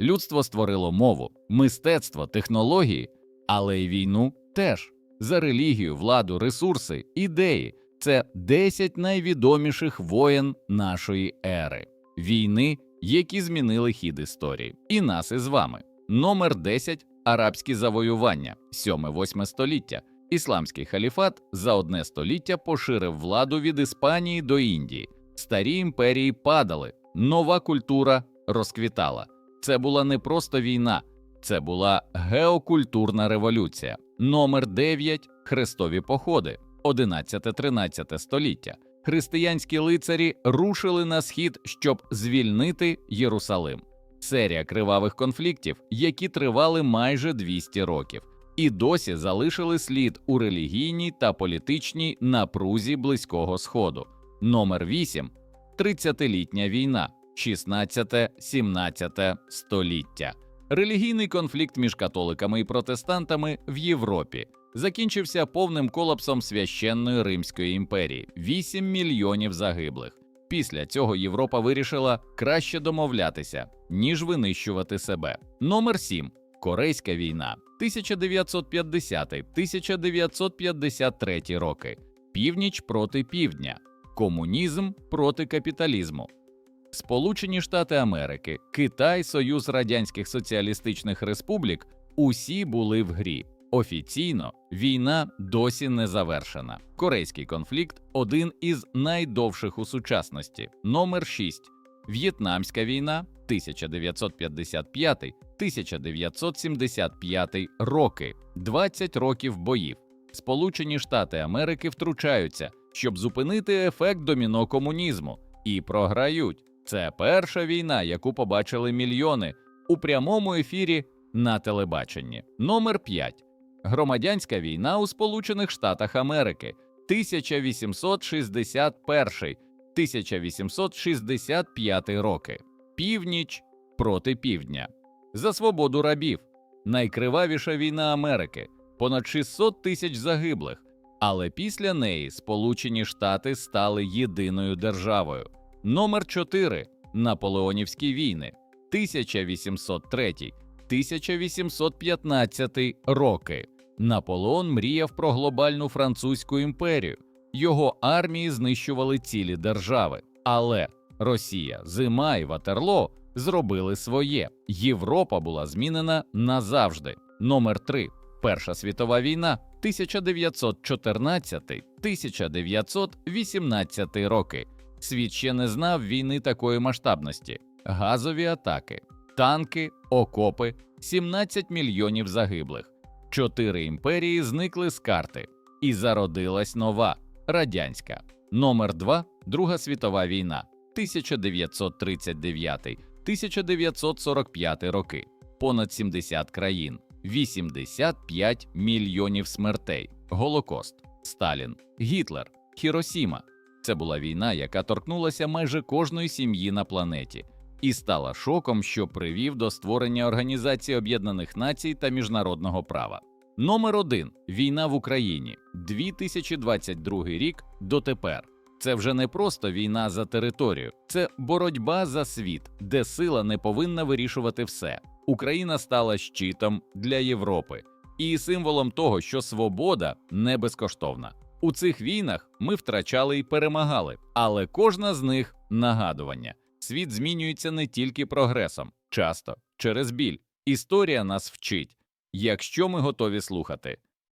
Людство створило мову, мистецтво, технології, але й війну теж за релігію, владу, ресурси, ідеї. Це 10 найвідоміших воєн нашої ери, війни, які змінили хід історії, і нас із вами. Номер 10 арабські завоювання, 7-8 століття. Ісламський халіфат за одне століття поширив владу від Іспанії до Індії. Старі імперії падали, нова культура розквітала. Це була не просто війна, це була геокультурна революція. Номер 9 хрестові походи, 11-13 століття. Християнські лицарі рушили на схід, щоб звільнити Єрусалим. Серія кривавих конфліктів, які тривали майже 200 років, і досі залишили слід у релігійній та політичній напрузі Близького Сходу. Номер 8 30-літня війна, 16-17 століття. Релігійний конфлікт між католиками і протестантами в Європі закінчився повним колапсом священної Римської імперії 8 мільйонів загиблих. Після цього Європа вирішила краще домовлятися, ніж винищувати себе. Номер 7. Корейська війна 1950-1953 роки. Північ проти півдня. Комунізм проти капіталізму. Сполучені Штати Америки, Китай, Союз Радянських Соціалістичних Республік усі були в грі. Офіційно війна досі не завершена. Корейський конфлікт один із найдовших у сучасності. Номер 6. В'єтнамська війна 1955-1975 роки. 20 років боїв. Сполучені Штати Америки втручаються, щоб зупинити ефект доміно комунізму, і програють. Це перша війна, яку побачили мільйони у прямому ефірі на телебаченні. Номер 5. Громадянська війна у Сполучених Штатах Америки 1861-1865 роки. Північ проти півдня. За свободу рабів. Найкривавіша війна Америки. Понад 600 тисяч загиблих. Але після неї Сполучені Штати стали єдиною державою. Номер 4. Наполеонівські війни 1803-1815 роки. Наполеон мріяв про глобальну французьку імперію. Його армії знищували цілі держави. Але Росія, Зима і Ватерло зробили своє. Європа була змінена назавжди. Номер 3. Перша світова війна 1914-1918 роки. Світ ще не знав війни такої масштабності: газові атаки, танки, окопи, 17 мільйонів загиблих. Чотири імперії зникли з карти, і зародилась нова радянська. Номер 2 Друга світова війна 1939-1945 роки. Понад 70 країн, 85 мільйонів смертей, Голокост, Сталін, Гітлер, Хіросіма. Це була війна, яка торкнулася майже кожної сім'ї на планеті, і стала шоком, що привів до створення Організації Об'єднаних Націй та міжнародного права. Номер 1 війна в Україні 2022 рік дотепер. Це вже не просто війна за територію, це боротьба за світ, де сила не повинна вирішувати все. Україна стала щитом для Європи і символом того, що свобода не безкоштовна. У цих війнах ми втрачали і перемагали, але кожна з них нагадування. Світ змінюється не тільки прогресом, часто через біль. Історія нас вчить. Якщо ми готові слухати,